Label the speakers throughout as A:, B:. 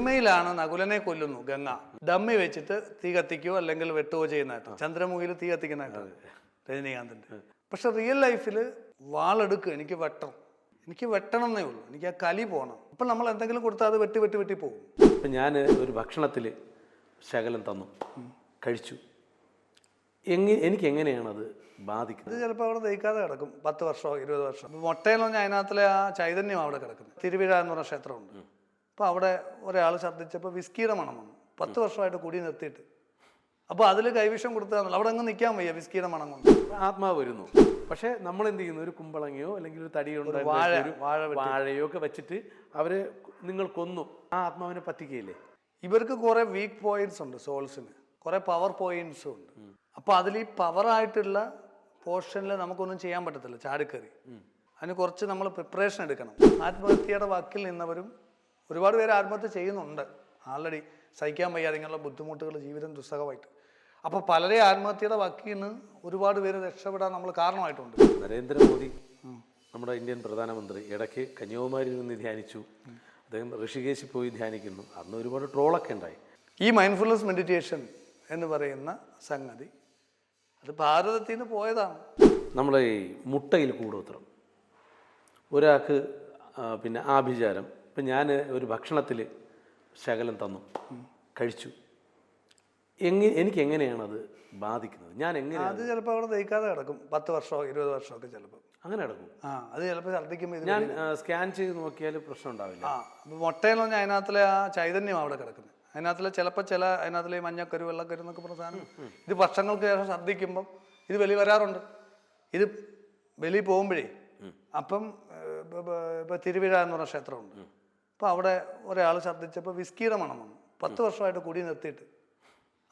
A: സിനിമയിലാണ് നകുലനെ കൊല്ലുന്നു ഗംഗ. ഡമ്മി വെച്ചിട്ട് തീ കത്തിക്കുകയോ അല്ലെങ്കിൽ വെട്ടുകയോ ചെയ്യുന്നതായിട്ട് ചന്ദ്രമുഖിയിൽ തീ കത്തിക്കുന്നതായിട്ട് രജനീകാന്തിന്റെ. പക്ഷെ റിയൽ ലൈഫിൽ വാളെടുക്കുക എനിക്ക് വെട്ടണം. എനിക്ക് വെട്ടണം എന്നേ ഉള്ളൂ. എനിക്ക് ആ കലി പോകണം. അപ്പം നമ്മൾ എന്തെങ്കിലും കൊടുത്താൽ അത് വെട്ടി വെട്ടി വെട്ടി പോകും.
B: ഇപ്പം ഞാൻ ഒരു ഭക്ഷണത്തിൽ ശകലം തന്നു. കഴിച്ചു. എങ്ങനെ എനിക്ക് എങ്ങനെയാണ് അത് ബാധിക്കുന്നത്?
A: ഇത് ചിലപ്പോൾ അവിടെ ദഹിക്കാതെ കിടക്കും. പത്ത് വർഷമോ ഇരുപത് വർഷം മുട്ടയെന്ന് പറഞ്ഞാൽ അതിനകത്തിലെ ആ ചൈതന്യം അവിടെ കിടക്കുന്നത്. തിരുവിഴ എന്ന് പറഞ്ഞ ക്ഷേത്രമുണ്ട്. അപ്പോൾ അവിടെ ഒരാൾ ഛർദ്ദിച്ചപ്പോൾ വിസ്കിയുടെ മണം വന്നു. പത്ത് വർഷമായിട്ട് കുടി നിർത്തിയിട്ട്. അപ്പോൾ അതിൽ കൈവിഷം കൊടുത്താൽ അവിടെ അങ്ങ് നിൽക്കാൻ വയ്യ വിസ്കിയുടെ മണം കൊണ്ട്.
B: ആത്മാവ് വരുന്നു. പക്ഷേ നമ്മൾ എന്ത് ചെയ്യുന്നു? ഒരു കുമ്പളങ്ങയോ അല്ലെങ്കിൽ ഒരു തടിയോ
A: വാഴ വാഴ.
B: വാഴയോ ഒക്കെ വെച്ചിട്ട് അവരെ നിങ്ങൾ കൊന്നു. ആ ആത്മാവിനെ പറ്റിക്കയില്ലേ
A: ഇവർക്ക് കുറേ വീക്ക് പോയിന്റ്സ് ഉണ്ട് സോൾസിന് കുറേ പവർ പോയിന്റ്സും ഉണ്ട്. അപ്പോൾ അതിൽ ഈ പവറായിട്ടുള്ള പോർഷനിൽ നമുക്കൊന്നും ചെയ്യാൻ പറ്റത്തില്ല. ചാടിക്കറി. അതിന് കുറച്ച് നമ്മൾ പ്രിപ്പറേഷൻ എടുക്കണം. ആത്മഹത്യയുടെ വക്കിൽ നിന്നവരും ഒരുപാട് പേര് ആത്മഹത്യ ചെയ്യുന്നുണ്ട്. ആൾറെഡി സഹിക്കാൻ വയ്യാതെ ഇങ്ങനെയുള്ള ബുദ്ധിമുട്ടുകൾ ജീവിതം ദുസ്സഹമായിട്ട്. അപ്പോൾ പലരെ ആത്മഹത്യയുടെ വക്കിൽ നിന്ന് ഒരുപാട് പേര് രക്ഷപ്പെടാൻ നമ്മൾ കാരണമായിട്ടുണ്ട്.
B: നരേന്ദ്രമോദി നമ്മുടെ ഇന്ത്യൻ പ്രധാനമന്ത്രി ഇടയ്ക്ക് കന്യാകുമാരിയിൽ നിന്ന് ധ്യാനിച്ചു. അദ്ദേഹം ഋഷികേശിൽ പോയി ധ്യാനിക്കുന്നു. അന്ന് ഒരുപാട് ട്രോളൊക്കെ ഉണ്ടായി.
A: ഈ മൈൻഡ്ഫുൾനെസ് മെഡിറ്റേഷൻ എന്ന് പറയുന്ന സംഗതി അത് ഭാരതത്തിൽ നിന്ന് പോയതാണ്.
B: നമ്മളെ ഈ മുട്ടയിൽ കൂടോത്രം. ഒരാൾക്ക് പിന്നെ ആഭിചാരം. ഇപ്പം ഞാൻ ഒരു ഭക്ഷണത്തിൽ ശകലം തന്നു. കഴിച്ചു. എങ്ങ എനിക്ക് എങ്ങനെയാണ് അത് ബാധിക്കുന്നത്? ഞാൻ എങ്ങനെ
A: അത് ചിലപ്പോൾ അവിടെ ദഹിക്കാതെ കിടക്കും. പത്ത് വർഷമോ ഇരുപത് വർഷമോ ഒക്കെ ചിലപ്പോൾ.
B: അങ്ങനെ കിടക്കും.
A: ആ അത് ചിലപ്പോൾ ഛർദ്ദിക്കുമ്പോൾ
B: ഞാൻ സ്കാൻ ചെയ്ത് നോക്കിയാൽ പ്രശ്നം ഉണ്ടാവില്ല.
A: ആ മുട്ടയെന്ന് പറഞ്ഞാൽ അതിനകത്തിലെ ആ ചൈതന്യം അവിടെ കിടക്കുന്നത്. അതിനകത്തിലെ ചിലപ്പോൾ ചില അതിനകത്തിലെ ഈ മഞ്ഞക്കരു വെള്ളക്കരു എന്നൊക്കെ പറഞ്ഞ സാധനം. ഇത് വർഷങ്ങൾക്ക് ശേഷം ഛർദ്ദിക്കുമ്പം ഇത് വെളി വരാറുണ്ട്. ഇത് വെളി പോകുമ്പോഴേ അപ്പം ഇപ്പോൾ തിരുവിഴ എന്ന് പറഞ്ഞ ക്ഷേത്രമുണ്ട്. അപ്പോൾ അവിടെ ഒരാൾ ഛർദ്ദിച്ചപ്പോൾ വിസ്കിയുടെ മണം വന്നു. പത്ത് വർഷമായിട്ട് കുടി നിർത്തിയിട്ട്.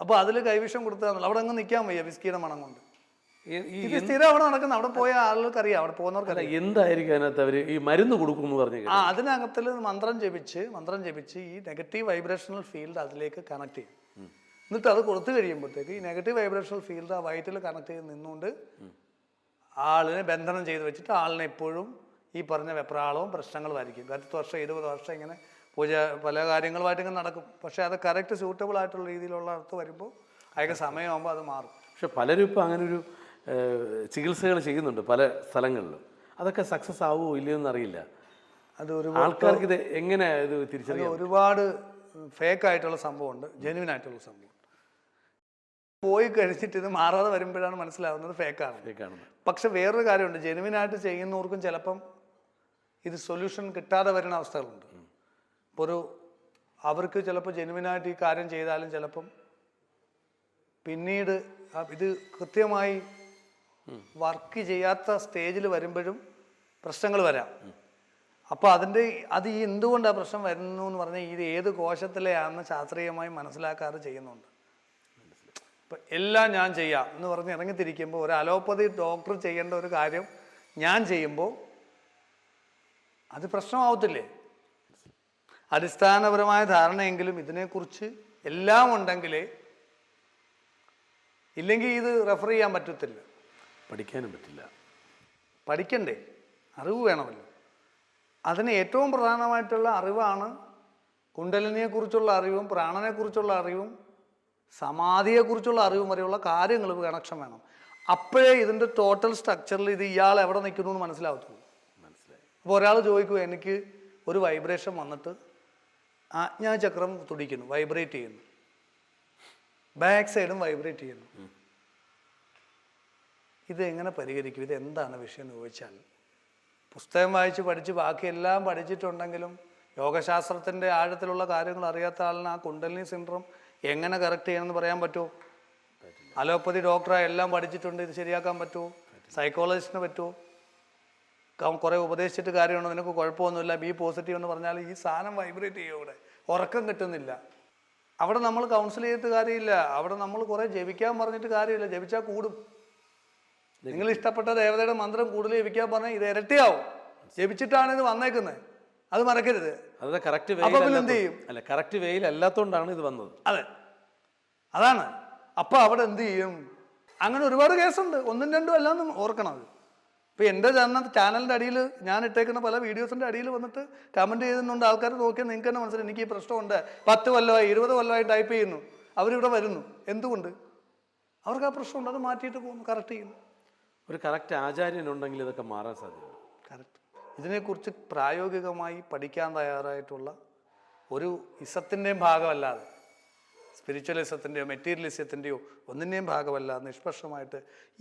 A: അപ്പോൾ അതിൽ കൈവിഷം കൊടുത്താൽ അവിടെ അങ്ങ് നിൽക്കാൻ വയ്യ വിസ്കിയുടെ മണം കൊണ്ട്. ഇത് സ്ഥിരം അവിടെ നടക്കുന്ന അവിടെ പോയ ആളുകൾക്ക് അറിയാം അവിടെ പോകുന്നവർക്ക്
B: എന്തായിരിക്കും അതിനകത്ത് അവർ ഈ മരുന്ന് കൊടുക്കും എന്ന് പറഞ്ഞു
A: ആ അതിനകത്തിൽ മന്ത്രം ജപിച്ച് മന്ത്രം ജപിച്ച് ഈ നെഗറ്റീവ് വൈബ്രേഷണൽ ഫീൽഡ് അതിലേക്ക് കണക്ട് ചെയ്യും. എന്നിട്ട് അത് കൊടുത്തു കഴിയുമ്പോഴത്തേക്ക് ഈ നെഗറ്റീവ് വൈബ്രേഷണൽ ഫീൽഡ് ആ വയറ്റിൽ കണക്ട് ചെയ്ത് നിന്നുകൊണ്ട് ആളിനെ ബന്ധനം ചെയ്ത് വെച്ചിട്ട് ആളിനെ എപ്പോഴും ഈ പറഞ്ഞ വെപ്രാളവും പ്രശ്നങ്ങളുമായിരിക്കും പത്ത് വർഷം ഇരുപത് വർഷം ഇങ്ങനെ പൂജ പല കാര്യങ്ങളുമായിട്ട് ഇങ്ങനെ നടക്കും. പക്ഷേ അത് കറക്റ്റ് സ്യൂട്ടബിൾ ആയിട്ടുള്ള രീതിയിലുള്ള അടുത്ത് വരുമ്പോൾ അയാൾക്ക് സമയമാകുമ്പോൾ അത് മാറും.
B: പക്ഷെ പലരും ഇപ്പോൾ അങ്ങനെ ഒരു ചികിത്സകൾ ചെയ്യുന്നുണ്ട് പല സ്ഥലങ്ങളിലും. അതൊക്കെ സക്സസ് ആവുമോ ഇല്ലയോ എന്നറിയില്ല.
A: അത് ഒരു
B: ആൾക്കാർക്ക് ഇത് എങ്ങനെ ഇത് തിരിച്ചറിയാം?
A: ഒരുപാട് ഫേക്ക് ആയിട്ടുള്ള സംഭവമുണ്ട്. ജെനുവിൻ ആയിട്ടുള്ള സംഭവം. പോയി കഴിച്ചിട്ട് ഇത് മാറാതെ വരുമ്പോഴാണ് മനസ്സിലാവുന്നത് ഫേക്കാണ്
B: ഫേക്കാണ്
A: പക്ഷെ വേറൊരു കാര്യമുണ്ട്. ജെനുവിനായിട്ട് ചെയ്യുന്നവർക്കും ചിലപ്പം ഇത് സൊല്യൂഷൻ കിട്ടാതെ വരുന്ന അവസ്ഥകളുണ്ട്. ഇപ്പോൾ ഒരു അവർക്ക് ചിലപ്പോൾ ജെനുവിനായിട്ട് ഈ കാര്യം ചെയ്താലും ചിലപ്പം പിന്നീട് ഇത് കൃത്യമായി വർക്ക് ചെയ്യാത്ത സ്റ്റേജിൽ വരുമ്പോഴും പ്രശ്നങ്ങൾ വരാം. അപ്പോൾ അതിന്റെ അത് ഈ എന്തുകൊണ്ടാണ് പ്രശ്നം വരുന്നു എന്ന് പറഞ്ഞാൽ ഇത് ഏത് കോശത്തിലെയാണെന്ന് ശാസ്ത്രീയമായി മനസ്സിലാക്കാതെ ചെയ്യുന്നുണ്ട്. ഇപ്പം എല്ലാം ഞാൻ ചെയ്യാം എന്ന് പറഞ്ഞ് ഇറങ്ങിത്തിരിക്കുമ്പോൾ ഒരു അലോപ്പതി ഡോക്ടർ ചെയ്യേണ്ട ഒരു കാര്യം ഞാൻ ചെയ്യുമ്പോൾ അത് പ്രശ്നമാവത്തില്ലേ? അടിസ്ഥാനപരമായ ധാരണയെങ്കിലും ഇതിനെക്കുറിച്ച് എല്ലാം ഉണ്ടെങ്കിലേ ഇല്ലെങ്കിൽ ഇത് റെഫർ ചെയ്യാൻ പറ്റത്തില്ല.
B: പഠിക്കാനും പറ്റില്ല.
A: പഠിക്കണ്ടേ? അറിവ് വേണമല്ലോ. അതിന് ഏറ്റവും പ്രധാനമായിട്ടുള്ള അറിവാണ് കുണ്ടലിനെക്കുറിച്ചുള്ള അറിവും പ്രാണനെക്കുറിച്ചുള്ള അറിവും സമാധിയെക്കുറിച്ചുള്ള അറിവും വരെയുള്ള കാര്യങ്ങൾ കണക്ഷൻ വേണം. അപ്പോഴേ ഇതിന്റെ ടോട്ടൽ സ്ട്രക്ചറിൽ ഇത് ഇയാൾ എവിടെ നിൽക്കുന്നു എന്ന് മനസ്സിലാവത്തുള്ളൂ. അപ്പോൾ ഒരാൾ ചോദിക്കും എനിക്ക് ഒരു വൈബ്രേഷൻ വന്നിട്ട് ആജ്ഞാചക്രം തുടിക്കുന്നു വൈബ്രേറ്റ് ചെയ്യുന്നു. ബാക്ക് സൈഡും വൈബ്രേറ്റ് ചെയ്യുന്നു. ഇത് എങ്ങനെ പരിഹരിക്കും? ഇത് എന്താണ് വിഷയം എന്ന് ചോദിച്ചാൽ പുസ്തകം വായിച്ച് പഠിച്ച് ബാക്കിയെല്ലാം പഠിച്ചിട്ടുണ്ടെങ്കിലും യോഗശാസ്ത്രത്തിന്റെ ആഴത്തിലുള്ള കാര്യങ്ങൾ അറിയാത്ത ആളിന് ആ കുണ്ടലിനി സിൻഡ്രം എങ്ങനെ കറക്റ്റ് ചെയ്യണമെന്ന് പറയാൻ പറ്റുമോ? അലോപ്പതി ഡോക്ടറെ എല്ലാം പഠിച്ചിട്ടുണ്ട് ഇത് ശരിയാക്കാൻ പറ്റുമോ? സൈക്കോളജിസ്റ്റിന് പറ്റുമോ? കുറേ ഉപദേശിച്ചിട്ട് കാര്യമുണ്ടോ നിനക്ക് കുഴപ്പമൊന്നുമില്ല ബി പോസിറ്റീവ് എന്ന് പറഞ്ഞാൽ ഈ സാധനം വൈബ്രേറ്റ് ചെയ്യും ഇവിടെ ഉറക്കം കിട്ടുന്നില്ല. അവിടെ നമ്മൾ കൗൺസിൽ ചെയ്തിട്ട് കാര്യമില്ല. അവിടെ നമ്മൾ കുറേ ജപിക്കാൻ പറഞ്ഞിട്ട് കാര്യമില്ല. ജപിച്ചാൽ കൂടും. നിങ്ങൾ ഇഷ്ടപ്പെട്ട ദേവതയുടെ മന്ത്രം കൂടുതൽ ജപിക്കാൻ പറഞ്ഞാൽ ഇത് ഇരട്ടിയാവും. ജപിച്ചിട്ടാണ് ഇത് വന്നേക്കുന്നത് അത് മറക്കരുത്.
B: അതെ കറക്റ്റ്
A: എന്ത് ചെയ്യും?
B: അല്ല കറക്റ്റ് വെയിൽ അല്ലാത്തതുകൊണ്ടാണ് ഇത് വന്നത്.
A: അതെ. അതാണ്. അപ്പൊ അവിടെ എന്ത് ചെയ്യും? അങ്ങനെ ഒരുപാട് കേസുണ്ട്. ഒന്നും രണ്ടും അല്ലാന്ന് ഓർക്കണം അത്. ഇപ്പോൾ എന്റെ ചാനൽ ചാനലിന്റെ അടിയിൽ ഞാൻ ഇട്ടേക്കുന്ന പല വീഡിയോസിന്റെ അടിയിൽ വന്നിട്ട് കമന്റ് ചെയ്യുന്നുണ്ട്. ആൾക്കാർ നോക്കിയാൽ നിങ്ങൾക്ക് തന്നെ മനസ്സിലായി. എനിക്ക് ഈ പ്രശ്നമുണ്ട്. പത്ത് കൊല്ലമായി ഇരുപത് കൊല്ലമായി ടൈപ്പ് ചെയ്യുന്നു. അവരിവിടെ വരുന്നു. എന്തുകൊണ്ട്? അവർക്ക് ആ പ്രശ്നമുണ്ട്. അത് മാറ്റിയിട്ട് പോകുന്നു. കറക്റ്റ് ചെയ്യുന്നു.
B: ഒരു കറക്റ്റ് ആചാര്യനുണ്ടെങ്കിൽ ഇതൊക്കെ മാറാൻ സാധ്യത
A: കറക്റ്റ് ഇതിനെക്കുറിച്ച് പ്രായോഗികമായി പഠിക്കാൻ തയ്യാറായിട്ടുള്ള ഒരു ഇസത്തിന്റെയും ഭാഗമല്ലാതെ സ്പിരിച്വലിസത്തിന്റെയോ മെറ്റീരിയലിസത്തിന്റെയോ ഒന്നിന്റെയും ഭാഗമല്ല നിഷ്പക്ഷമായിട്ട്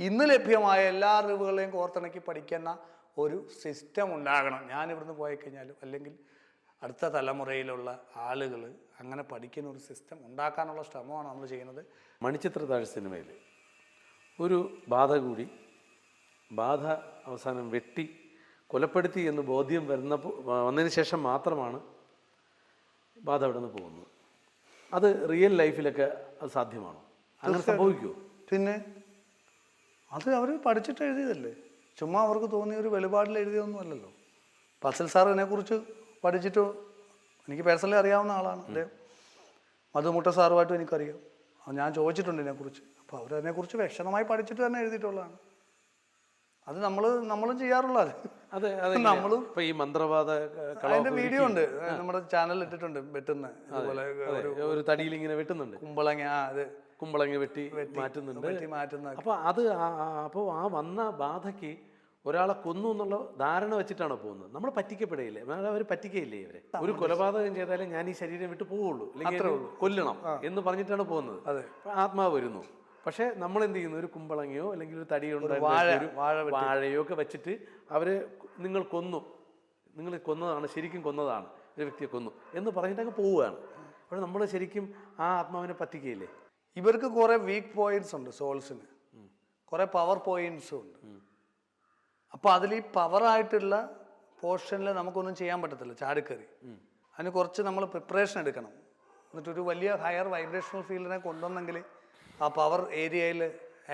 A: ഇന്ന് ലഭ്യമായ എല്ലാ അറിവുകളെയും കോർത്തിണക്കി പഠിക്കുന്ന ഒരു സിസ്റ്റം ഉണ്ടാകണം. ഞാനിവിടുന്ന് പോയി കഴിഞ്ഞാലും അല്ലെങ്കിൽ അടുത്ത തലമുറയിലുള്ള ആളുകൾ അങ്ങനെ പഠിക്കുന്ന ഒരു സിസ്റ്റം ഉണ്ടാക്കാനുള്ള ശ്രമമാണ് നമ്മൾ ചെയ്യുന്നത്.
B: മണിച്ചിത്ര താഴ് സിനിമയിൽ ഒരു ബാധ കൂടി ബാധ അവസാനം വെട്ടി കൊലപ്പെടുത്തി എന്ന് ബോധ്യം വരുന്നപ്പോൾ വന്നതിന് ശേഷം മാത്രമാണ് ബാധ അവിടെ നിന്ന് പോകുന്നത്. അത് റിയൽ ലൈഫിലൊക്കെ അത് സാധ്യമാണോ? അങ്ങനെ സംഭവിക്കുമോ
A: പിന്നെ അത് അവർ പഠിച്ചിട്ട് എഴുതിയതല്ലേ? ചുമ്മാ അവർക്ക് തോന്നിയ ഒരു വെളിപാടിൽ എഴുതിയതൊന്നും അല്ലല്ലോ. പസൽ സാർ ഇതിനെക്കുറിച്ച് പഠിച്ചിട്ട് എനിക്ക് പേഴ്സണലി അറിയാവുന്ന ആളാണ്. അല്ലേ? മധുമുട്ട സാറുമായിട്ടും എനിക്കറിയാം. ഞാൻ ചോദിച്ചിട്ടുണ്ട് ഇതിനെക്കുറിച്ച്. അപ്പോൾ അവരതിനെക്കുറിച്ച് വിഷമമായി പഠിച്ചിട്ട് തന്നെ എഴുതിയിട്ടുള്ളതാണ്. അത് നമ്മൾ നമ്മളും ചെയ്യാറുള്ള അതെ
B: അതെ
A: നമ്മളും
B: ഇപ്പൊ ഈ മന്ത്രവാദ
A: അതിന്റെ വീഡിയോ ഉണ്ട്. നമ്മുടെ ചാനൽ ഇട്ടിട്ടുണ്ട് വെട്ടുന്ന. ഇതുപോലെ
B: ഒരു തടിയിൽ ഇങ്ങനെ വെട്ടുന്നുണ്ട്.
A: കുമ്പളങ്ങ ആ അത്
B: കുമ്പളങ്ങ വെട്ടി മാറ്റുന്നുണ്ട്.
A: മാറ്റുന്ന
B: അപ്പോൾ അത് അപ്പോൾ ആ വന്ന ബാധയ്ക്ക് ഒരാളെ കൊന്നു എന്നുള്ള ധാരണ വെച്ചിട്ടാണ് പോകുന്നത്? നമ്മൾ പറ്റിക്കപ്പെടുകയില്ലേ അവർ പറ്റിക്കയില്ലേ ഇവരെ? ഒരു കൊലപാതകം ചെയ്താലേ ഞാൻ ഈ ശരീരം വിട്ട് പോവുള്ളൂ. അല്ലെങ്കിൽ കൊല്ലണം എന്ന് പറഞ്ഞിട്ടാണ് പോകുന്നത്.
A: അതെ.
B: ആത്മാവ് വരുന്നു. പക്ഷേ നമ്മൾ എന്ത് ചെയ്യുന്നു? ഒരു കുമ്പളങ്ങയോ അല്ലെങ്കിൽ ഒരു തടിയോ
A: വാഴ, വാഴ
B: വാഴയോ ഒക്കെ വെച്ചിട്ട് അവരെ നിങ്ങൾ കൊന്നു. നിങ്ങൾ കൊന്നതാണ് ശരിക്കും കൊന്നതാണ്. ഒരു വ്യക്തിയെ കൊന്നു എന്ന് പറഞ്ഞിട്ട് അങ്ങ് പോവുകയാണ്. അപ്പോൾ നമ്മൾ ശരിക്കും ആ ആത്മാവിനെ പറ്റിക്കുകയില്ലേ?
A: ഇവർക്ക് കുറേ വീക്ക് പോയിന്റ്സ് ഉണ്ട് സോൾസിന് കുറേ പവർ പോയിന്റ്സും ഉണ്ട്. അപ്പോൾ അതിൽ ഈ പവറായിട്ടുള്ള പോർഷനിൽ നമുക്കൊന്നും ചെയ്യാൻ പറ്റത്തില്ല ചാടിക്കറി. അതിന് കുറച്ച് നമ്മൾ പ്രിപ്പറേഷൻ എടുക്കണം. എന്നിട്ടൊരു വലിയ ഹയർ വൈബ്രേഷണൽ ഫീൽഡിനെ കൊണ്ടുവന്നെങ്കിൽ ആ പവർ ഏരിയയിൽ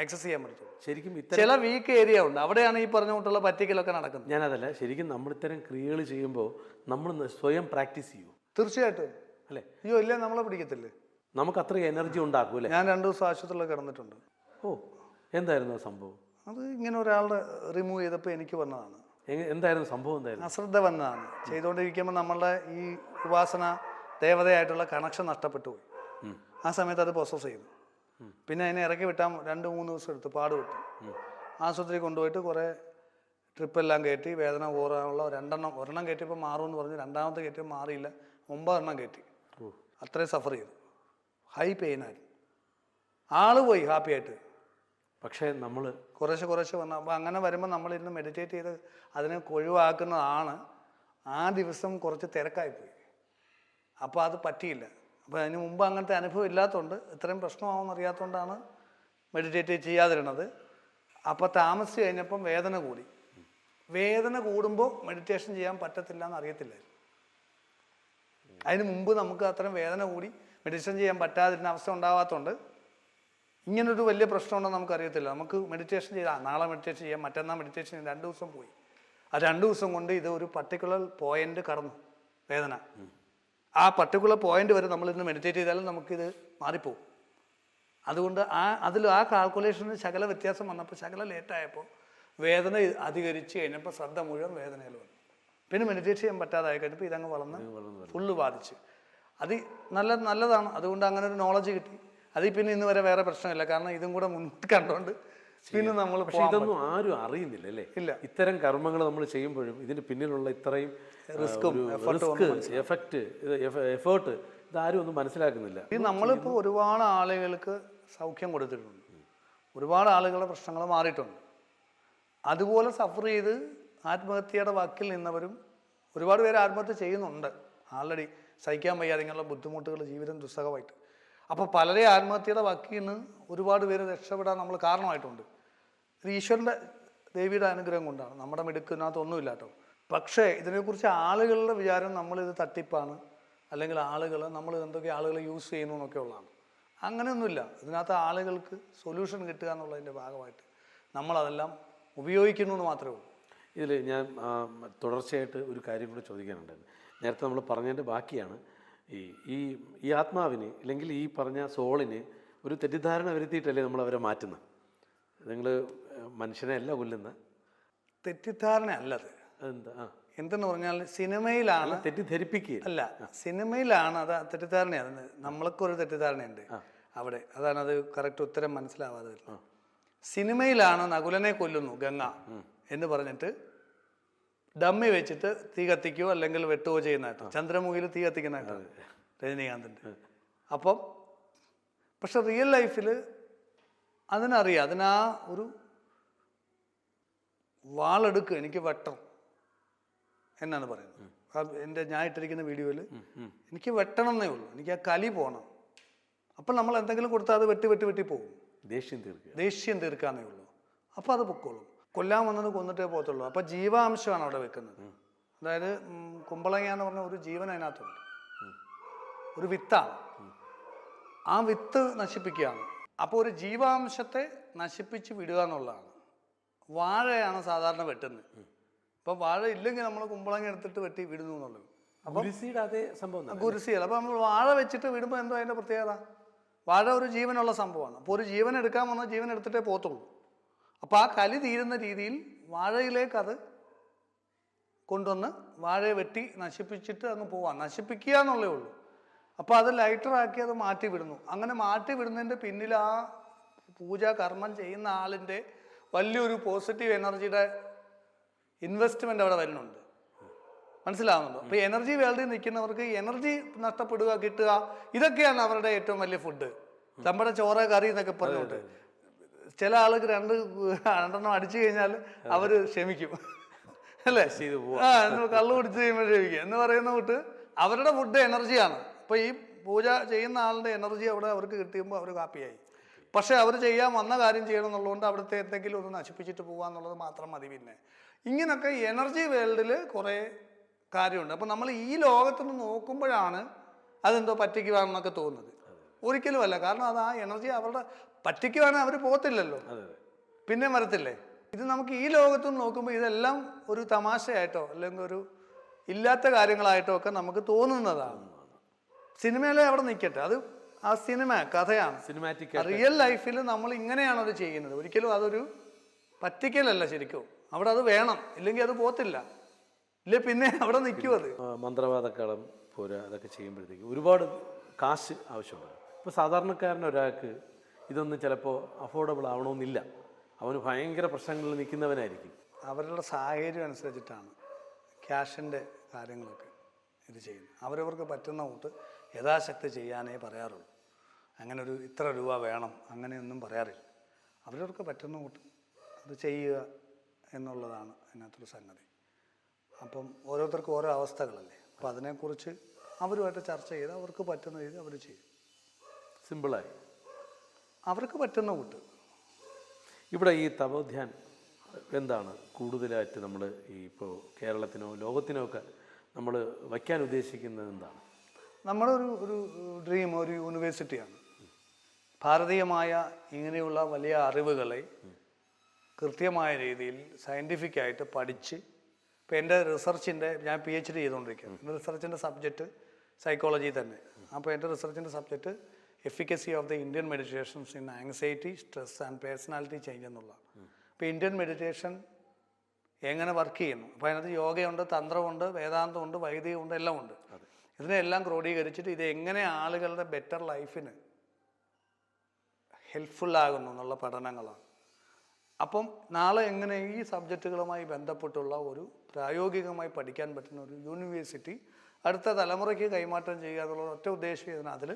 A: ആക്സസ് ചെയ്യാൻ പറ്റും
B: ശരിക്കും ഇത്ര
A: ചില വീക്ക് ഏരിയ ഉണ്ട്. അവിടെയാണ് ഈ പറഞ്ഞ കൂട്ടുള്ള പറ്റിക്കലൊക്കെ നടക്കുന്നത്.
B: ഞാനതല്ല ശരിക്കും നമ്മൾ ഇത്തരം ക്രിയകൾ ചെയ്യുമ്പോൾ നമ്മൾ സ്വയം പ്രാക്ടീസ് ചെയ്യൂ.
A: തീർച്ചയായിട്ടും.
B: അല്ലേ?
A: അയ്യോ ഇല്ല നമ്മളെ പിടിക്കത്തില്ലേ?
B: നമുക്ക് അത്ര എനർജി ഉണ്ടാക്കും അല്ലേ?
A: ഞാൻ രണ്ടു ദിവസം ആശുപത്രിയിൽ കിടന്നിട്ടുണ്ട്.
B: ഓ എന്തായിരുന്നു ആ സംഭവം?
A: അത് ഇങ്ങനെ ഒരാളുടെ റിമൂവ് ചെയ്തപ്പോൾ എനിക്ക് വന്നതാണ്.
B: എന്തായിരുന്നു സംഭവം എന്തായിരുന്നു?
A: അശ്രദ്ധ വന്നതാണ്. ചെയ്തുകൊണ്ടിരിക്കുമ്പോൾ നമ്മളുടെ ഈ ഉപാസന ദേവതയായിട്ടുള്ള കണക്ഷൻ നഷ്ടപ്പെട്ടു പോയി. ആ സമയത്ത് അത് പ്രോസസ്സ് ചെയ്തു പിന്നെ അതിനെ ഇറക്കി വിട്ടാൽ രണ്ട് മൂന്ന് ദിവസം എടുത്ത് പാട് വിട്ടു. ആശുപത്രി കൊണ്ടുപോയിട്ട് കുറേ ട്രിപ്പെല്ലാം കയറ്റി വേദന കൂറാനുള്ള രണ്ടെണ്ണം ഒരെണ്ണം കയറ്റിയപ്പോൾ മാറുമെന്ന് പറഞ്ഞ് രണ്ടാമത്തെ കയറ്റിയപ്പോൾ മാറിയില്ല ഒമ്പതെണ്ണം കയറ്റി. അത്രയും സഫർ ചെയ്തു. ഹൈ പെയിനായിരുന്നു ആൾ പോയി ഹാപ്പി ആയിട്ട്.
B: പക്ഷേ നമ്മൾ
A: കുറേശ്ശെ കുറേശ്ശെ വന്നു അപ്പോൾ അങ്ങനെ വരുമ്പോൾ നമ്മളിരുന്ന് മെഡിറ്റേറ്റ് ചെയ്ത് അതിനെ ഒഴിവാക്കുന്നതാണ് ആ ദിവസം കുറച്ച് തിരക്കായിപ്പോയി. അപ്പോൾ അത് പറ്റിയില്ല. അപ്പോൾ അതിന് മുമ്പ് അങ്ങനത്തെ അനുഭവം ഇല്ലാത്തതുകൊണ്ട് ഇത്രയും പ്രശ്നമാവുമെന്ന് അറിയാത്തതുകൊണ്ടാണ് മെഡിറ്റേറ്റ് ചെയ്യാതിരുന്നത്. അപ്പോൾ താമസിച്ച് കഴിഞ്ഞപ്പം വേദന കൂടി. വേദന കൂടുമ്പോൾ മെഡിറ്റേഷൻ ചെയ്യാൻ പറ്റത്തില്ല എന്ന് അറിയത്തില്ലായിരുന്നു. അതിന് മുമ്പ് നമുക്ക് അത്രയും വേദന കൂടി മെഡിറ്റേഷൻ ചെയ്യാൻ പറ്റാതിരുന്ന അവസ്ഥ ഉണ്ടാവാത്തതുകൊണ്ട് ഇങ്ങനൊരു വലിയ പ്രശ്നമുണ്ടെന്ന് നമുക്കറിയത്തില്ല. നമുക്ക് മെഡിറ്റേഷൻ ചെയ്താൽ നാളെ മെഡിറ്റേഷൻ ചെയ്യാം മറ്റന്നാൾ മെഡിറ്റേഷൻ ചെയ്യാം രണ്ട് ദിവസം പോയി. ആ രണ്ട് ദിവസം കൊണ്ട് ഇത് ഒരു പർട്ടിക്കുലർ പോയിന്റ് കടന്നു വേദന. ആ പർട്ടിക്കുലർ പോയിന്റ് വരെ നമ്മൾ ഇന്ന് മെഡിറ്റേറ്റ് ചെയ്താലും നമുക്കിത് മാറിപ്പോവും. അതുകൊണ്ട് ആ അതിൽ ആ കാൽക്കുലേഷന് ശകല വ്യത്യാസം വന്നപ്പോൾ ശകല ലേറ്റായപ്പോൾ വേദന അധികരിച്ച് കഴിഞ്ഞപ്പോൾ ശ്രദ്ധ മുഴുവൻ വേദനയിൽ വന്നു. പിന്നെ മെഡിറ്റേഷൻ ചെയ്യാൻ പറ്റാതായി കഴിഞ്ഞപ്പോൾ ഇതങ്ങ് വളർന്ന് ഫുള്ള് ബാധിച്ച്. അത് നല്ല നല്ലതാണ്. അതുകൊണ്ട് അങ്ങനെ ഒരു നോളജ് കിട്ടി. അതിൽ പിന്നെ ഇന്ന് വരെ വേറെ പ്രശ്നമില്ല. കാരണം ഇതും കൂടെ മുന്നോട്ട് കണ്ടുകൊണ്ട് പിന്നെ നമ്മൾ
B: പക്ഷേ ഇതൊന്നും ആരും അറിയുന്നില്ല അല്ലേ
A: ഇല്ല.
B: ഇത്തരം കർമ്മങ്ങൾ നമ്മൾ ചെയ്യുമ്പോഴും ഇതിന് പിന്നിലുള്ള ഇത്രയും
A: റിസ്ക്കും
B: റിസ്ക് എഫക്റ്റ് എഫേർട്ട് ഇതാരും ഒന്നും മനസ്സിലാക്കുന്നില്ല.
A: ഇത് നമ്മളിപ്പോൾ ഒരുപാട് ആളുകൾക്ക് സൗഖ്യം കൊടുത്തിട്ടുണ്ട്. ഒരുപാട് ആളുകളുടെ പ്രശ്നങ്ങൾ മാറിയിട്ടുണ്ട്. അതുപോലെ സഫർ ചെയ്ത് ആത്മഹത്യയുടെ വക്കിൽ നിന്നവരും ഒരുപാട് പേര് ആത്മഹത്യ ചെയ്യുന്നുണ്ട്. ആൾറെഡി സഹിക്കാൻ വയ്യാതെ ഇങ്ങനെയുള്ള ബുദ്ധിമുട്ടുകൾ ജീവിതം ദുസ്സഹമായിട്ട്. അപ്പോൾ പലരെ ആത്മഹത്യയുടെ വക്കിൽ നിന്ന് ഒരുപാട് പേര് രക്ഷപ്പെടാൻ നമ്മൾ കാരണമായിട്ടുണ്ട്. ഇത് ഈശ്വരന്റെ ദേവിയുടെ അനുഗ്രഹം കൊണ്ടാണ്. നമ്മുടെ മിടുക്കിനകത്ത് ഒന്നുമില്ല കേട്ടോ പക്ഷേ ഇതിനെക്കുറിച്ച് ആളുകളുടെ വിചാരം നമ്മളിത് തട്ടിപ്പാണ്. അല്ലെങ്കിൽ ആളുകൾ നമ്മൾ എന്തൊക്കെ ആളുകൾ യൂസ് ചെയ്യുന്നു എന്നൊക്കെ ഉള്ളതാണ്. അങ്ങനെയൊന്നുമില്ല. ഇതിനകത്ത് ആളുകൾക്ക് സൊല്യൂഷൻ കിട്ടുക എന്നുള്ളതിന്റെ ഭാഗമായിട്ട് നമ്മളതെല്ലാം ഉപയോഗിക്കുന്നു എന്ന് മാത്രമേ ഉള്ളൂ.
B: ഇതിൽ ഞാൻ തുടർച്ചയായിട്ട് ഒരു കാര്യം കൂടെ ചോദിക്കാനുണ്ടായിരുന്നു നേരത്തെ നമ്മൾ പറഞ്ഞതിന്റെ ബാക്കിയാണ്. ഈ ഈ ഈ ആത്മാവിന് അല്ലെങ്കിൽ ഈ പറഞ്ഞ സോളിന് ഒരു തെറ്റിദ്ധാരണ വരുത്തിയിട്ടല്ലേ നമ്മൾ അവരെ മാറ്റുന്നത്? നിങ്ങൾ മനുഷ്യനെ അല്ല കൊല്ലുന്ന?
A: തെറ്റിദ്ധാരണ അല്ലത്.
B: അതെന്താ? ആ.
A: എന്തെന്ന് പറഞ്ഞാൽ സിനിമയിലാണ്
B: തെറ്റിദ്ധരിപ്പിക്കുക
A: അല്ല സിനിമയിലാണ് അത് തെറ്റിദ്ധാരണയാണ്. നമ്മൾക്കൊരു തെറ്റിദ്ധാരണയുണ്ട്. അവിടെ അതാണ് അത് കറക്റ്റ് ഉത്തരം മനസ്സിലാവാതെ വരുന്നത്. സിനിമയിലാണ് നകുലനെ കൊല്ലുന്നു ഗംഗ എന്ന് പറഞ്ഞിട്ട് ഡമ്മി വെച്ചിട്ട് തീ കത്തിക്കുകയോ അല്ലെങ്കിൽ വെട്ടുകയോ ചെയ്യുന്നതായിട്ട് ചന്ദ്രമുഖിയിൽ തീ കത്തിക്കുന്നതായിട്ട് രജനീകാന്തിന്റെ അപ്പം പക്ഷെ റിയൽ ലൈഫിൽ അതിനറിയാം അതിനാ ഒരു വാളെടുക്കുക എനിക്ക് വെട്ടം എന്നാണ് പറയുന്നത്. എന്റെ ഞാൻ ഇട്ടിരിക്കുന്ന വീഡിയോയിൽ എനിക്ക് വെട്ടണം എന്നേ ഉള്ളൂ. എനിക്ക് ആ കലി പോകണം അപ്പം നമ്മൾ എന്തെങ്കിലും കൊടുത്താൽ അത് വെട്ടി വെട്ടി വെട്ടി പോകും.
B: ദേഷ്യം തീർക്കുക.
A: ദേഷ്യം തീർക്കാന്നേ ഉള്ളൂ. അപ്പോൾ അത് പൊക്കോളും. കൊല്ലാൻ വന്നത് കൊന്നിട്ടേ പോകത്തുള്ളൂ. അപ്പോൾ ജീവാംശമാണ് അവിടെ വെക്കുന്നത്. അതായത് കുമ്പളങ്ങ എന്ന് പറഞ്ഞ ഒരു ജീവൻ അതിനകത്തുണ്ട്. ഒരു വിത്താണ്. ആ വിത്ത് നശിപ്പിക്കുകയാണ്. അപ്പോൾ ഒരു ജീവാംശത്തെ നശിപ്പിച്ച് വിടുക എന്നുള്ളതാണ്. വാഴയാണ് സാധാരണ വെട്ടുന്നത്. അപ്പോൾ വാഴ ഇല്ലെങ്കിൽ നമ്മൾ കുമ്പളങ്ങ എടുത്തിട്ട് വെട്ടി വിടുന്നു എന്നുള്ളത്.
B: ഗുരുസിയുടെ അതേ സംഭവം.
A: കുരിശിയല്ല അപ്പോൾ നമ്മൾ വാഴ വെച്ചിട്ട് വിടുമ്പോൾ എന്തോ അതിന്റെ പ്രത്യേകത? വാഴ ഒരു ജീവനുള്ള സംഭവമാണ്. അപ്പോൾ ഒരു ജീവൻ എടുക്കാൻ വന്നാൽ ജീവൻ എടുത്തിട്ടേ പോത്തുള്ളൂ അപ്പോൾ ആ കലി തീരുന്ന രീതിയിൽ വാഴയിലേക്ക് അത് കൊണ്ടുവന്ന് വാഴയെ വെട്ടി നശിപ്പിച്ചിട്ട് അങ്ങ് പോവാം. നശിപ്പിക്കുക എന്നുള്ളേ ഉള്ളൂ. അപ്പോൾ അത് ലൈറ്ററാക്കി അത് മാറ്റി വിടുന്നു. അങ്ങനെ മാറ്റി വിടുന്നതിന്റെ പിന്നിൽ ആ പൂജ കർമ്മം ചെയ്യുന്ന ആളിന്റെ വലിയൊരു പോസിറ്റീവ് എനർജിയുടെ ഇൻവെസ്റ്റ്മെന്റ് അവിടെ വരുന്നുണ്ട്. മനസ്സിലാവുന്നുണ്ടോ? അപ്പോൾ എനർജി വേൾഡിൽ നിൽക്കുന്നവർക്ക് എനർജി നഷ്ടപ്പെടുക കിട്ടുക ഇതൊക്കെയാണ് അവരുടെ ഏറ്റവും വലിയ ഫുഡ് നമ്മുടെ ചോറ് കറി എന്നൊക്കെ പറഞ്ഞുകൊണ്ട്. ചില ആൾക്ക് രണ്ട് രണ്ടെണ്ണം അടിച്ചു കഴിഞ്ഞാൽ അവർ ക്ഷമിക്കും. അല്ലേ? ആ കള്ളു കുടിച്ച് കഴിയുമ്പോൾ ക്ഷമിക്കും. എന്ന് പറയുന്ന കൂട്ട് അവരുടെ ഫുഡ് എനർജിയാണ് അപ്പോൾ ഈ പൂജ ചെയ്യുന്ന ആളുടെ എനർജി അവിടെ അവർക്ക് കിട്ടിയുമ്പോൾ അവർ കാപ്പിയായി പക്ഷേ അവർ ചെയ്യാൻ വന്ന കാര്യം ചെയ്യണം എന്നുള്ളതുകൊണ്ട് അവിടുത്തെ എന്തെങ്കിലും ഒന്ന് നശിപ്പിച്ചിട്ട് പോകാന്നുള്ളത് മാത്രം മതി പിന്നെ. ഇങ്ങനൊക്കെ എനർജി വേൾഡിൽ കുറേ കാര്യമുണ്ട്. അപ്പോൾ നമ്മൾ ഈ ലോകത്തുനിന്ന് നോക്കുമ്പോഴാണ് അതെന്തോ പറ്റിക്കുവാണെന്നൊക്കെ തോന്നുന്നത്. ഒരിക്കലുമല്ല കാരണം അത് ആ എനർജി അവരുടെ പറ്റിക്കുവാണെങ്കിൽ അവർ പോകത്തില്ലല്ലോ. പിന്നെ വരത്തില്ലേ? ഇത് നമുക്ക് ഈ ലോകത്ത് നോക്കുമ്പോൾ ഇതെല്ലാം ഒരു തമാശയായിട്ടോ അല്ലെങ്കിൽ ഒരു ഇല്ലാത്ത കാര്യങ്ങളായിട്ടോ ഒക്കെ നമുക്ക് തോന്നുന്നതാണ്. സിനിമയിലെ അവിടെ നിൽക്കട്ടെ അത് ആ സിനിമ കഥയാണ്.
B: സിനിമാറ്റിക്
A: റിയൽ ലൈഫിൽ നമ്മൾ ഇങ്ങനെയാണ് അത് ചെയ്യുന്നത്. ഒരിക്കലും അതൊരു പറ്റിക്കലല്ല ശരിക്കും. അവിടെ അത് വേണം ഇല്ലെങ്കിൽ അത് പോത്തില്ല ഇല്ല പിന്നെ അവിടെ നിൽക്കും അത്.
B: മന്ത്രവാദക്കളം പോരാ അതൊക്കെ ചെയ്യുമ്പോഴത്തേക്ക് ഒരുപാട് കാശ് ആവശ്യമുണ്ട്. ഇപ്പോൾ സാധാരണക്കാരൻ ഒരാൾക്ക് ഇതൊന്നും ചിലപ്പോൾ അഫോർഡബിൾ ആവണമെന്നില്ല. അവന് ഭയങ്കര പ്രശ്നങ്ങളിൽ നിൽക്കുന്നവനായിരിക്കും.
A: അവരുടെ സാഹചര്യം അനുസരിച്ചിട്ടാണ് ക്യാഷിന്റെ കാര്യങ്ങളൊക്കെ ഇത് ചെയ്യുന്നത്. അവരവർക്ക് പറ്റുന്ന കൂട്ട് യഥാശക്തി ചെയ്യാനേ പറയാറുള്ളൂ. അങ്ങനെ ഒരു ഇത്ര രൂപ വേണം അങ്ങനെയൊന്നും പറയാറില്ല. അവരവർക്ക് പറ്റുന്ന കൂട്ട് അത് ചെയ്യുക എന്നുള്ളതാണ് അതിനകത്തൊരു സംഗതി. അപ്പം ഓരോരുത്തർക്കും ഓരോ അവസ്ഥകളല്ലേ? അപ്പം അതിനെക്കുറിച്ച് അവരുമായിട്ട് ചർച്ച ചെയ്ത് അവർക്ക് പറ്റുന്ന രീതി അവർ ചെയ്യും.
B: സിമ്പിളായി
A: അവർക്ക് പറ്റുന്ന കൂട്ട്.
B: ഇവിടെ ഈ തപോധ്യാൻ എന്താണ് കൂടുതലായിട്ട് നമ്മൾ ഈ ഇപ്പോൾ കേരളത്തിനോ ലോകത്തിനോ ഒക്കെ നമ്മൾ വയ്ക്കാൻ ഉദ്ദേശിക്കുന്നത് എന്താണ്?
A: നമ്മുടെ ഒരു ഒരു ഡ്രീം ഒരു യൂണിവേഴ്സിറ്റിയാണ് ഭാരതീയമായ ഇങ്ങനെയുള്ള വലിയ അറിവുകളെ കൃത്യമായ രീതിയിൽ സയന്റിഫിക്കായിട്ട് പഠിച്ച് ഇപ്പോൾ എന്റെ റിസർച്ചിന്റെ ഞാൻ പി എച്ച് ഡി ചെയ്തുകൊണ്ടിരിക്കുകയാണ്. എന്റെ റിസർച്ചിന്റെ സബ്ജക്റ്റ് സൈക്കോളജി തന്നെ. അപ്പോൾ എന്റെ റിസർച്ചിന്റെ subject efficacy of the Indian meditations in anxiety stress and personality change എന്നുള്ളതാണ്. അപ്പോൾ ഇന്ത്യൻ മെഡിറ്റേഷൻ എങ്ങനെ വർക്ക് ചെയ്യുന്നു? അപ്പോൾ അതിനകത്ത് യോഗയുണ്ട് തന്ത്രമുണ്ട് വേദാന്തമുണ്ട് വൈദികമുണ്ട് എല്ലാം ഉണ്ട് ഇതിനെല്ലാം ക്രോഡീകരിച്ചിട്ട് ഇത് എങ്ങനെ ആളുകളുടെ ബെറ്റർ ലൈഫിന് ഹെൽപ്ഫുൾ ആകുന്നു എന്നുള്ള പഠനങ്ങളാണ്. അപ്പം നാളെ എങ്ങനെ ഈ സബ്ജക്റ്റുകളുമായി ബന്ധപ്പെട്ടുള്ള ഒരു പ്രായോഗികമായി പഠിക്കാൻ പറ്റുന്ന ഒരു യൂണിവേഴ്സിറ്റി അടുത്ത തലമുറയ്ക്ക് കൈമാറ്റം ചെയ്യുക എന്നുള്ള ഒറ്റ ഉദ്ദേശം ഇതിനതിൽ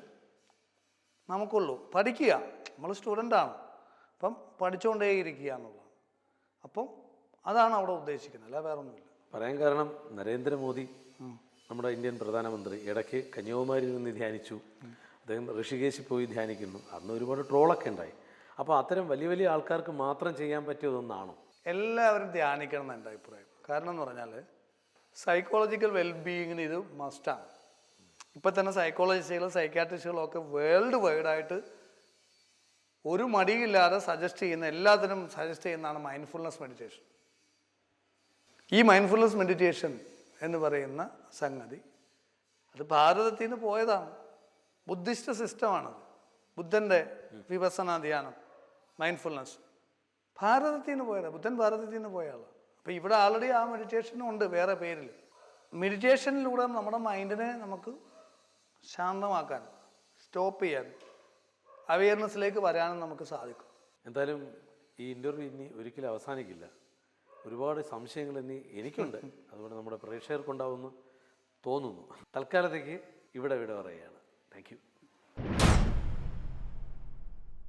A: നമുക്കുള്ളൂ. പഠിക്കുക. നമ്മൾ സ്റ്റുഡന്റാണ് അപ്പം പഠിച്ചുകൊണ്ടേയിരിക്കുക എന്നുള്ളതാണ്. അപ്പം അതാണ് അവിടെ ഉദ്ദേശിക്കുന്നത്. അല്ല വേറെ ഒന്നുമില്ല
B: പറയാൻ കാരണം നരേന്ദ്രമോദി നമ്മുടെ ഇന്ത്യൻ പ്രധാനമന്ത്രി ഇടയ്ക്ക് കന്യാകുമാരിയിൽ നിന്ന് ധ്യാനിച്ചു. അദ്ദേഹം ഋഷികേശിൽ പോയി ധ്യാനിക്കുന്നു. അന്ന് ഒരുപാട് ട്രോളൊക്കെ ഉണ്ടായി. അപ്പോൾ അത്തരം വലിയ വലിയ ആൾക്കാർക്ക് മാത്രം ചെയ്യാൻ പറ്റിയതൊന്നാണോ
A: എല്ലാവരും ധ്യാനിക്കണം എന്ന് എന്റെ അഭിപ്രായം. കാരണം എന്ന് പറഞ്ഞാൽ സൈക്കോളജിക്കൽ വെൽബീയിങ്ങിന് ഇത് മസ്റ്റാണ് ഇപ്പം തന്നെ സൈക്കോളജിസ്റ്റുകളും സൈക്കാട്രിസ്റ്റുകളും ഒക്കെ വേൾഡ് വൈഡായിട്ട് ഒരു മടിയില്ലാതെ സജസ്റ്റ് ചെയ്യുന്ന എല്ലാത്തിനും സജസ്റ്റ് ചെയ്യുന്നതാണ് മൈൻഡ്ഫുൾനെസ് മെഡിറ്റേഷൻ ഈ മൈൻഡ്ഫുൾനെസ് മെഡിറ്റേഷൻ എന്ന് പറയുന്ന സംഗതി അത് ഭാരതത്തിൽ നിന്ന് പോയതാണ്. ബുദ്ധിസ്റ്റ് സിസ്റ്റമാണത് ബുദ്ധന്റെ വിപസന ധ്യാനം മൈൻഡ്ഫുൾനെസ് ഭാരതത്തിൽ നിന്ന് പോയതാണ് ബുദ്ധൻ ഭാരതത്തിൽ നിന്ന് പോയ ആളാണ് അപ്പോൾ ഇവിടെ ആൾറെഡി ആ മെഡിറ്റേഷനും ഉണ്ട് വേറെ പേരിൽ മെഡിറ്റേഷനിലൂടെ നമ്മുടെ മൈൻഡിനെ നമുക്ക് ശാന്തമാക്കാൻ സ്റ്റോപ്പ് ചെയ്യാൻ അവയർനെസ്സിലേക്ക് വരാനും നമുക്ക് സാധിക്കും.
B: എന്തായാലും ഈ ഇന്റർവ്യൂ ഇനി ഒരിക്കലും അവസാനിക്കില്ല. ഒരുപാട് സംശയങ്ങൾ ഇനി എനിക്കുണ്ട്. അതുകൊണ്ട് നമ്മുടെ പ്രേക്ഷകർക്കുണ്ടാവുമെന്ന് തോന്നുന്നു. തൽക്കാലത്തേക്ക് ഇവിടെ ഇവിടെ പറയുകയാണ്. Thank you.